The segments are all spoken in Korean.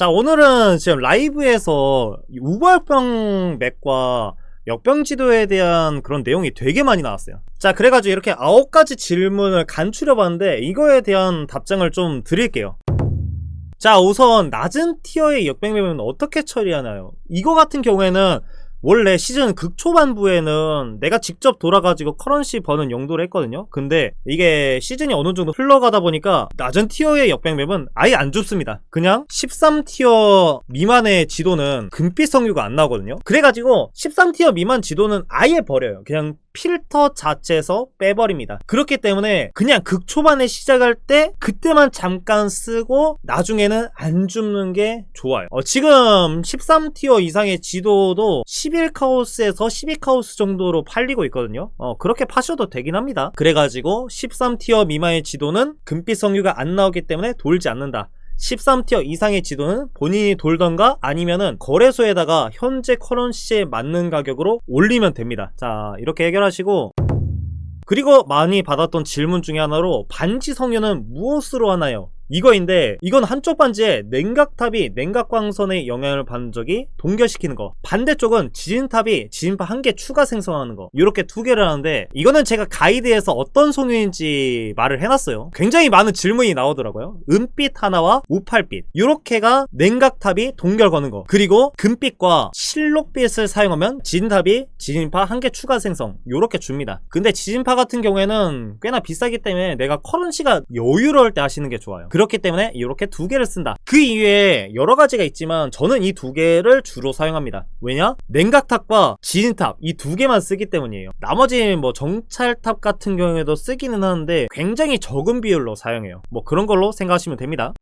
자 오늘은 지금 라이브에서 우발병 맥과 역병 지도에 대한 그런 내용이 되게 많이 나왔어요. 자, 그래가지고 이렇게 아홉 가지 질문을 간추려 봤는데 이거에 대한 답장을 좀 드릴게요. 자, 우선 낮은 티어의 역병맵은 어떻게 처리하나요? 이거 같은 경우에는 원래 시즌 극초반부에는 내가 직접 돌아가지고 커런시 버는 용도를 했거든요. 근데 이게 시즌이 어느 정도 흘러가다 보니까 낮은 티어의 역병맵은 아예 안 줍습니다. 그냥 13티어 미만의 지도는 금빛 성유가 안 나오거든요. 그래가지고 13티어 미만 지도는 아예 버려요. 그냥 필터 자체에서 빼버립니다. 그렇기 때문에 그냥 극 초반에 시작할 때 그때만 잠깐 쓰고 나중에는 안 줍는 게 좋아요. 어, 지금 13티어 이상의 지도도 11카오스에서 12카오스 정도로 팔리고 있거든요. 어, 그렇게 파셔도 되긴 합니다. 그래가지고 13티어 미만의 지도는 금빛 성유가 안 나오기 때문에 돌지 않는다. 13티어 이상의 지도는 본인이 돌던가 아니면은 거래소에다가 현재 커런시에 맞는 가격으로 올리면 됩니다. 자, 이렇게 해결하시고 그리고 많이 받았던 질문 중에 하나로 반지 성유는 무엇으로 하나요? 이거인데 이건 한쪽 반지에 냉각탑이 냉각광선의 영향을 받는 적이 동결시키는 거. 반대쪽은 지진탑이 지진파 한 개 추가 생성하는 거. 이렇게 두 개를 하는데 이거는 제가 가이드에서 어떤 성유인지 말을 해놨어요. 굉장히 많은 질문이 나오더라고요. 은빛 하나와 우팔빛. 이렇게가 냉각탑이 동결 거는 거. 그리고 금빛과 실록빛을 사용하면 지진탑이 지진파 한 개 추가 생성. 이렇게 줍니다. 근데 지진파 같은 경우에는 꽤나 비싸기 때문에 내가 커런시가 여유로울 때 하시는 게 좋아요 그렇기 때문에 이렇게 두 개를 쓴다. 그 이외에 여러 가지가 있지만 저는 이 두 개를 주로 사용합니다. 왜냐? 냉각탑과 지진탑 이 두 개만 쓰기 때문이에요. 나머지 뭐 정찰탑 같은 경우에도 쓰기는 하는데 굉장히 적은 비율로 사용해요. 뭐 그런 걸로 생각하시면 됩니다.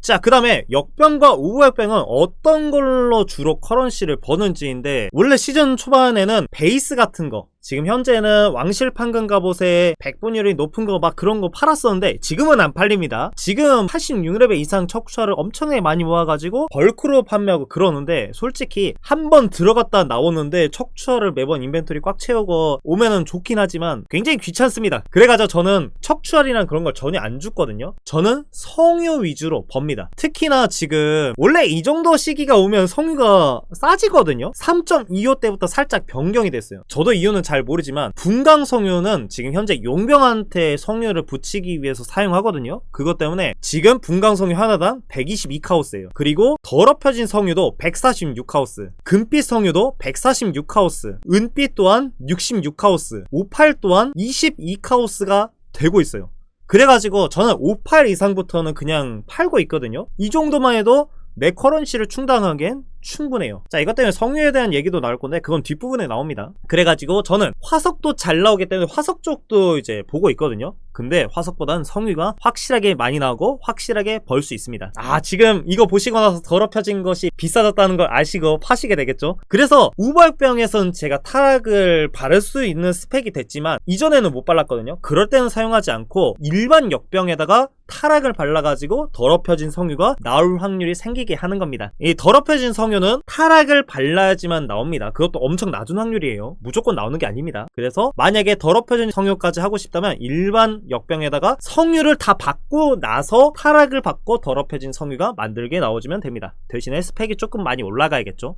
자, 그 다음에 역병과 우부역병은 어떤 걸로 주로 커런시를 버는지인데, 원래 시즌 초반에는 베이스 같은 거, 지금 현재는 왕실 판금 갑옷에 백분율이 높은 거 막 그런 거 팔았었는데 지금은 안 팔립니다. 지금 86레벨 이상 척추화를 엄청나게 많이 모아가지고 벌크로 판매하고 그러는데 솔직히 한 번 들어갔다 나오는데 척추화를 매번 인벤토리 꽉 채우고 오면은 좋긴 하지만 굉장히 귀찮습니다. 그래가지고 저는 척추화이랑 그런 걸 전혀 안 죽거든요. 저는 성유 위주로 법니다. 특히나 지금 원래 이 정도 시기가 오면 성유가 싸지거든요. 3.25 때부터 살짝 변경이 됐어요. 저도 이유는 잘 모르지만 분강 성유는 지금 현재 용병한테 성유를 붙이기 위해서 사용하거든요. 그것 때문에 지금 분강 성유 하나당 122카우스예요. 그리고 더럽혀진 성유도 146카우스, 금빛 성유도 146카우스, 은빛 또한 66카우스, 58 또한 22카우스가 되고 있어요. 그래가지고 저는 58 이상부터는 그냥 팔고 있거든요. 이 정도만 해도 내 커런시를 충당하기엔 충분해요. 자, 이것 때문에 성유에 대한 얘기도 나올 건데 그건 뒷부분에 나옵니다. 그래가지고 저는 화석도 잘 나오기 때문에 화석 쪽도 이제 보고 있거든요. 근데 화석보다는 성유가 확실하게 많이 나오고 확실하게 벌 수 있습니다. 아, 지금 이거 보시고 나서 더럽혀진 것이 비싸졌다는 걸 아시고 파시게 되겠죠? 그래서 우발병에선 제가 타락을 바를 수 있는 스펙이 됐지만 이전에는 못 발랐거든요. 그럴 때는 사용하지 않고 일반 역병에다가 타락을 발라가지고 더럽혀진 성유가 나올 확률이 생기게 하는 겁니다. 이 더럽혀진 성유는 타락을 발라야지만 나옵니다. 그것도 엄청 낮은 확률이에요. 무조건 나오는 게 아닙니다. 그래서 만약에 더럽혀진 성유까지 하고 싶다면 일반 역병에다가 성유를 다 받고 나서 타락을 받고 더럽혀진 성유가 만들게 나오시면 됩니다. 대신에 스펙이 조금 많이 올라가야겠죠.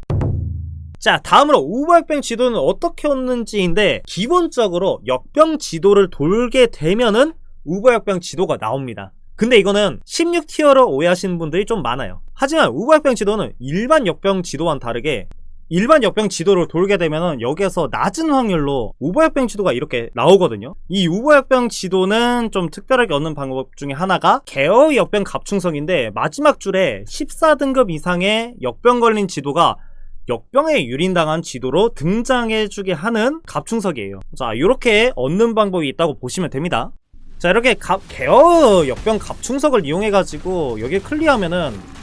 자, 다음으로 우발병 지도는 어떻게 얻는지인데 기본적으로 역병 지도를 돌게 되면은 우발병 지도가 나옵니다. 근데 이거는 16티어로 오해하시는 분들이 좀 많아요. 하지만 우발병 지도는 일반 역병 지도와는 다르게 일반 역병 지도를 돌게 되면은 여기에서 낮은 확률로 우버역병 지도가 이렇게 나오거든요. 이 우버역병 지도는 좀 특별하게 얻는 방법 중에 하나가 개어 역병 갑충성인데 마지막 줄에 14등급 이상의 역병 걸린 지도가 역병에 유린당한 지도로 등장해주게 하는 갑충석이에요. 자, 이렇게 얻는 방법이 있다고 보시면 됩니다. 자, 이렇게 갑, 개어 역병 갑충석을 이용해가지고 여기 클리어하면은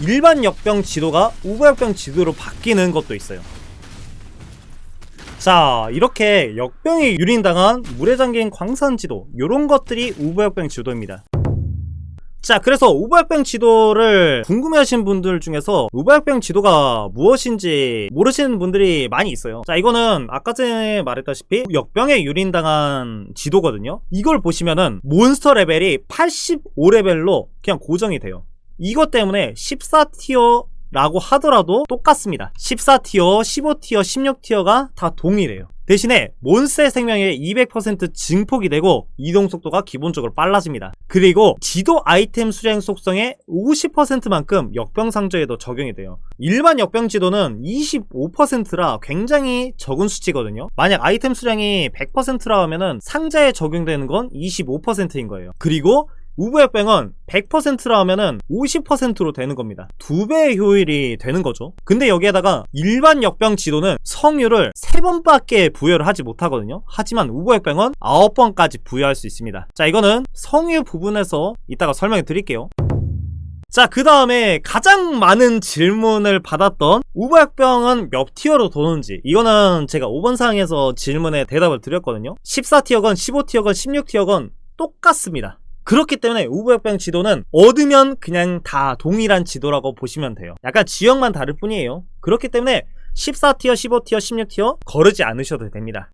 일반 역병 지도가 우버 역병 지도로 바뀌는 것도 있어요. 자 이렇게 역병이 유린당한 물에 잠긴 광산 지도 이런 것들이 우버 역병 지도입니다. 자 그래서 우발병 지도를 궁금해하시는 분들 중에서 우발병 지도가 무엇인지 모르시는 분들이 많이 있어요 자 이거는 아까 전에 말했다시피 역병에 유린당한 지도거든요 이걸 보시면은 몬스터 레벨이 85레벨로 그냥 고정이 돼요 이것 때문에 14티어 라고 하더라도 똑같습니다. 14티어, 15티어, 16티어가 다 동일해요. 대신에 몬스의 생명의 200% 증폭이 되고 이동 속도가 기본적으로 빨라집니다. 그리고 지도 아이템 수량 속성의 50%만큼 역병 상저에도 적용이 돼요. 일반 역병 지도는 25%라 굉장히 적은 수치거든요. 만약 아이템 수량이 100%라 하면은 상자에 적용되는 건 25%인 거예요. 그리고 우부 역병은 100%라 하면은 50%로 되는 겁니다. 두 배의 효율이 되는 거죠. 근데 여기에다가 일반 역병 지도는 성유를 3번밖에 부여를 하지 못하거든요. 하지만 우부 역병은 9번까지 부여할 수 있습니다. 자, 이거는 성유 부분에서 이따가 설명해 드릴게요. 자, 그 다음에 가장 많은 질문을 받았던 우부역병은 몇 티어로 도는지 이거는 제가 5번 사항에서 질문에 대답을 드렸거든요. 14티어건 15티어건 16티어건 똑같습니다. 그렇기 때문에 우부역병 지도는 얻으면 그냥 다 동일한 지도라고 보시면 돼요. 약간 지역만 다를 뿐이에요. 그렇기 때문에 14티어, 15티어, 16티어 거르지 않으셔도 됩니다.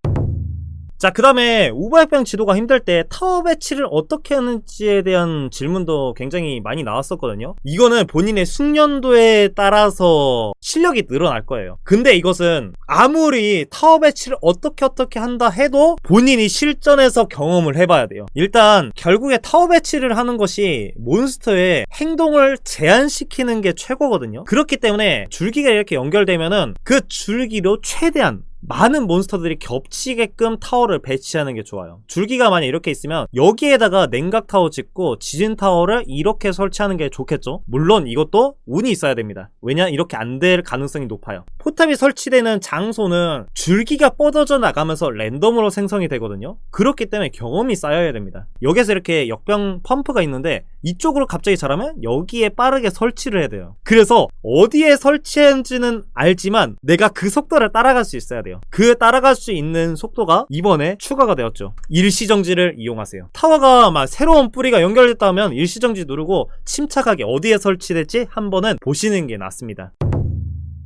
자, 그 다음에 우부역병 지도가 힘들 때 타워 배치를 어떻게 하는지에 대한 질문도 굉장히 많이 나왔었거든요. 이거는 본인의 숙련도에 따라서 실력이 늘어날 거예요. 근데 이것은 아무리 타워 배치를 어떻게 어떻게 한다 해도 본인이 실전에서 경험을 해봐야 돼요. 일단 결국에 타워 배치를 하는 것이 몬스터의 행동을 제한시키는 게 최고거든요. 그렇기 때문에 줄기가 이렇게 연결되면은 그 줄기로 최대한 많은 몬스터들이 겹치게끔 타워를 배치하는 게 좋아요. 줄기가 만약 이렇게 있으면 여기에다가 냉각 타워 짓고 지진 타워를 이렇게 설치하는 게 좋겠죠? 물론 이것도 운이 있어야 됩니다. 왜냐? 이렇게 안 될 가능성이 높아요. 포탑이 설치되는 장소는 줄기가 뻗어져 나가면서 랜덤으로 생성이 되거든요. 그렇기 때문에 경험이 쌓여야 됩니다. 여기서 이렇게 역병 펌프가 있는데 이쪽으로 갑자기 자라면 여기에 빠르게 설치를 해야 돼요. 그래서 어디에 설치했는지는 알지만 내가 그 속도를 따라갈 수 있어야 돼요. 그 따라갈 수 있는 속도가 이번에 추가가 되었죠. 일시정지를 이용하세요. 타워가 막 새로운 뿌리가 연결됐다면 일시정지 누르고 침착하게 어디에 설치될지 한 번은 보시는 게 낫습니다.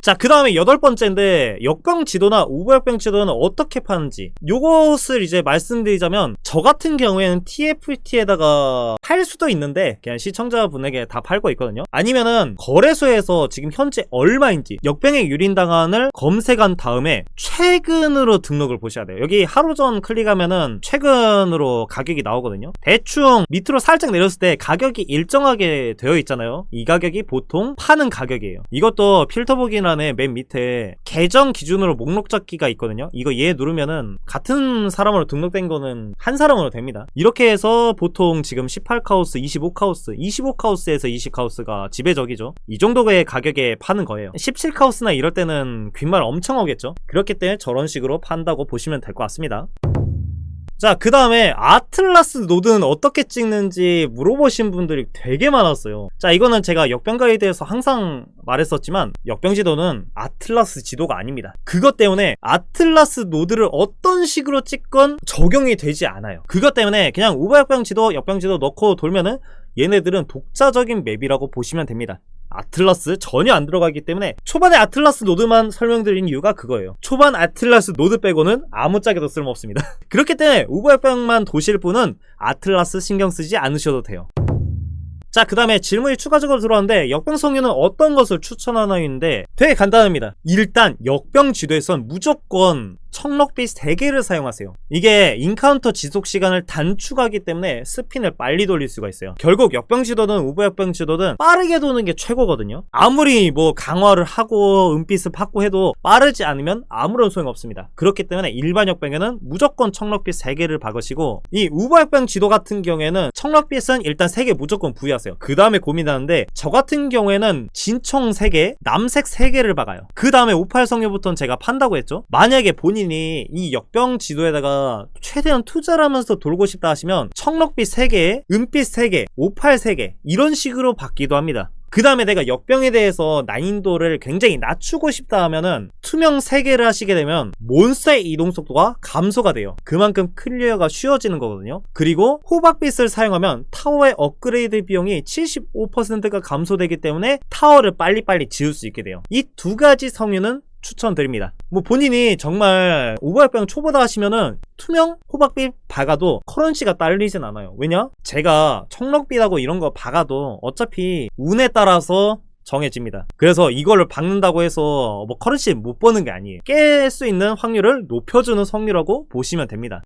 자, 그 다음에 여덟 번째인데, 역병 지도나 우부역병 지도는 어떻게 파는지. 요것을 이제 말씀드리자면, 저 같은 경우에는 TFT에다가 팔 수도 있는데, 그냥 시청자분에게 다 팔고 있거든요. 아니면은, 거래소에서 지금 현재 얼마인지, 역병의 유린당한을 검색한 다음에, 최근으로 등록을 보셔야 돼요. 여기 하루 전 클릭하면은, 최근으로 가격이 나오거든요. 대충 밑으로 살짝 내렸을 때 가격이 일정하게 되어 있잖아요. 이 가격이 보통 파는 가격이에요. 이것도 필터 보기 란에 맨 밑에 계정 기준으로 목록 잡기가 있거든요. 이거 얘 누르면은 같은 사람으로 등록된 거는 한 사람으로 됩니다. 이렇게 해서 보통 지금 18카우스, 25카우스, 25카우스에서 20카우스가 지배적이죠. 이 정도의 가격에 파는 거예요. 17카우스나 이럴 때는 귓말 엄청 오겠죠. 그렇기 때문에 저런 식으로 판다고 보시면 될 것 같습니다. 자, 그 다음에 아틀라스 노드는 어떻게 찍는지 물어보신 분들이 되게 많았어요. 자, 이거는 제가 역병 가이드에서 항상 말했었지만 역병 지도는 아틀라스 지도가 아닙니다. 그것 때문에 아틀라스 노드를 어떤 식으로 찍건 적용이 되지 않아요. 그것 때문에 그냥 우버 역병 지도, 역병 지도 넣고 돌면은 얘네들은 독자적인 맵이라고 보시면 됩니다. 아틀라스 전혀 안 들어가기 때문에 초반에 아틀라스 노드만 설명드린 이유가 그거예요. 초반 아틀라스 노드 빼고는 아무짝에도 쓸모없습니다. 그렇기 때문에 우버역병만 도실 분은 아틀라스 신경 쓰지 않으셔도 돼요. 자, 그 다음에 질문이 추가적으로 들어왔는데, 역병 성유는 어떤 것을 추천하나인데, 되게 간단합니다. 일단, 역병 지도에선 무조건 청록빛 3개를 사용하세요. 이게 인카운터 지속 시간을 단축하기 때문에 스핀을 빨리 돌릴 수가 있어요. 결국 역병 지도든 우부 역병 지도든 빠르게 도는 게 최고거든요. 아무리 뭐 강화를 하고 은빛을 받고 해도 빠르지 않으면 아무런 소용 없습니다. 그렇기 때문에 일반 역병에는 무조건 청록빛 3개를 박으시고 이 우부 역병 지도 같은 경우에는 청록빛은 일단 3개 무조건 부여하세요. 그 다음에 고민하는데 저 같은 경우에는 진청 3개, 남색 3개를 박아요. 그 다음에 58 성유부터는 제가 판다고 했죠. 만약에 본인 본인이 이 역병 지도에다가 최대한 투자를 하면서 돌고 싶다 하시면 청록빛 3개, 은빛 3개, 58 3개 이런 식으로 받기도 합니다. 그 다음에 내가 역병에 대해서 난이도를 굉장히 낮추고 싶다 하면은 투명 3개를 하시게 되면 몬스터의 이동 속도가 감소가 돼요. 그만큼 클리어가 쉬워지는 거거든요. 그리고 호박빛을 사용하면 타워의 업그레이드 비용이 75%가 감소되기 때문에 타워를 빨리빨리 지을 수 있게 돼요. 이 두 가지 성유는 추천드립니다. 뭐 본인이 정말 오버랩병 초보다 하시면은 투명 호박빛 박아도 커런시가 딸리진 않아요. 왜냐? 제가 청록빛하고 이런 거 박아도 어차피 운에 따라서 정해집니다. 그래서 이거를 박는다고 해서 뭐 커런시 못 버는 게 아니에요. 깰 수 있는 확률을 높여주는 성류라고 보시면 됩니다.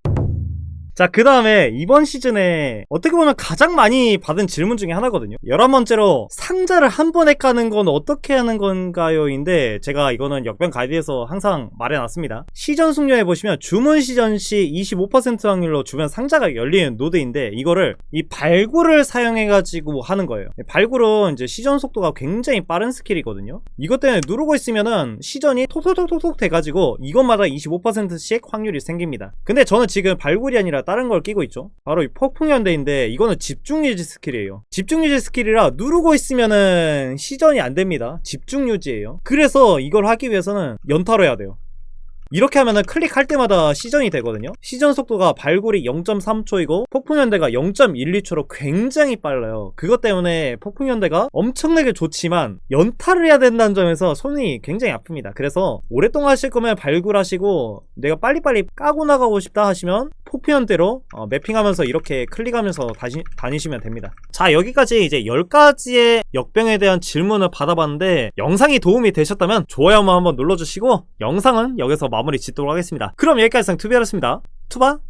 자, 그 다음에 이번 시즌에 어떻게 보면 가장 많이 받은 질문 중에 하나거든요. 열한 번째로 상자를 한 번에 까는 건 어떻게 하는 건가요?인데 제가 이거는 역변 가이드에서 항상 말해놨습니다. 시전 숙련해 보시면 주문 시전 시 25% 확률로 주변 상자가 열리는 노드인데 이거를 이 발굴을 사용해가지고 하는 거예요. 발굴은 이제 시전 속도가 굉장히 빠른 스킬이거든요. 이것 때문에 누르고 있으면은 시전이 톡톡톡톡톡 돼가지고 이것마다 25%씩 확률이 생깁니다. 근데 저는 지금 발굴이 아니라 다른 걸 끼고 있죠. 바로 이 폭풍 연대인데 이거는 집중 유지 스킬이에요. 집중 유지 스킬이라 누르고 있으면은 시전이 안 됩니다. 집중 유지예요. 그래서 이걸 하기 위해서는 연타로 해야 돼요. 이렇게 하면은 클릭할 때마다 시전이 되거든요. 시전 속도가 발굴이 0.3초이고 폭풍연대가 0.12초로 굉장히 빨라요. 그것 때문에 폭풍연대가 엄청나게 좋지만 연타를 해야 된다는 점에서 손이 굉장히 아픕니다. 그래서 오랫동안 하실 거면 발굴하시고 내가 빨리빨리 까고 나가고 싶다 하시면 폭풍연대로 어, 매핑하면서 이렇게 클릭하면서 다시, 다니시면 됩니다. 자 여기까지 이제 10가지의 역병에 대한 질문을 받아봤는데 영상이 도움이 되셨다면 좋아요만 한번 눌러주시고 영상은 여기서 마무리 짓도록 하겠습니다. 그럼 여기까지 상 투비였습니다. 투바